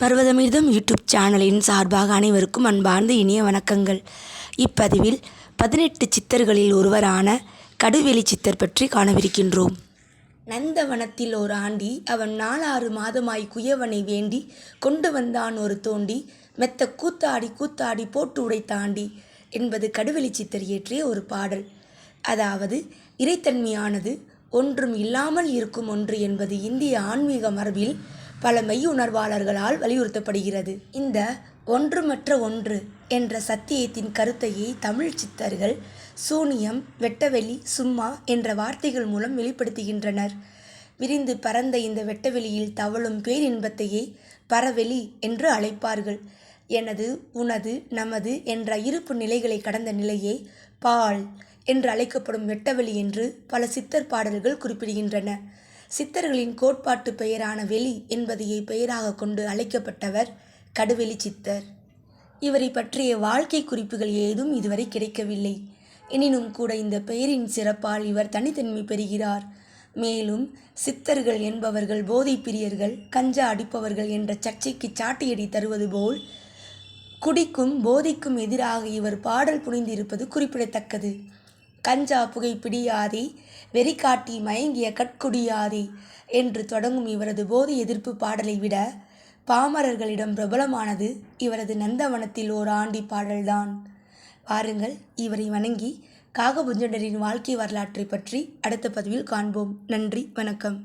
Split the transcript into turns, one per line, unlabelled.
பர்வதமிர்தம் YouTube சேனலின் சார்பாக அனைவருக்கும் அன்பார்ந்த இனிய வணக்கங்கள். இப்பதிவில் பதினெட்டு சித்தர்களில் ஒருவரான கடுவெளி சித்தர் பற்றி காணவிருக்கின்றோம். நந்தவனத்தில் ஒரு ஆண்டி அவன் நாலாறு மாதமாய் குயவனை வேண்டி கொண்டு வந்தான் ஒரு தோண்டி மெத்த கூத்தாடி கூத்தாடி போட்டு உடைத்தாண்டி என்பது கடுவெளி சித்தர் இயற்றிய ஒரு பாடல். அதாவது இறைத்தன்மையானது ஒன்றும் இல்லாமல் இருக்கும் ஒன்று என்பது இந்திய ஆன்மீக மரபில் பல மெய்யுணர்வாளர்களால் வலியுறுத்தப்படுகிறது. இந்த ஒன்றுமற்ற ஒன்று என்ற சத்தியத்தின் கருத்தையே தமிழ் சித்தர்கள் சூனியம் வெட்டவெளி சும்மா என்ற வார்த்தைகள் மூலம் வெளிப்படுத்துகின்றனர். விரிந்து பரந்த இந்த வெட்டவெளியில் தவழும் பேரின்பத்தையே பரவெளி என்று அழைப்பார்கள். எனது உனது நமது என்ற இருப்பு நிலைகளை கடந்த நிலையே பால் என்று அழைக்கப்படும் வெட்டவெளி என்று பல சித்தர் பாடல்கள் குறிப்பிடுகின்றன. சித்தர்களின் கோட்பாட்டு பெயரான வெளி என்பதையே பெயராக கொண்டு அழைக்கப்பட்டவர் கடுவெளி சித்தர். இவரை பற்றிய வாழ்க்கை குறிப்புகள் ஏதும் இதுவரை கிடைக்கவில்லை. எனினும் கூட இந்த பெயரின் சிறப்பால் இவர் தனித்தன்மை பெறுகிறார். மேலும் சித்தர்கள் என்பவர்கள் போதை பிரியர்கள் கஞ்சா அடிப்பவர்கள் என்ற சர்ச்சைக்கு சாட்டியடி தருவது போல் குடிக்கும் போதைக்கும் எதிராக இவர் பாடல் புனைந்திருப்பது குறிப்பிடத்தக்கது. கஞ்சா புகை பிடியாதே வெறி காட்டி மயங்கிய கட்குடியாதி என்று தொடங்கும் இவரது போதை எதிர்ப்பு பாடலை விட பாமரர்களிடம் பிரபலமானது இவரது நந்தவனத்தில் ஓர் ஆண்டி பாடல்தான். வாருங்கள் இவரை வணங்கி காகபுஞ்சண்டரின் வாழ்க்கை வரலாற்றை பற்றி அடுத்த பதிவில் காண்போம். நன்றி வணக்கம்.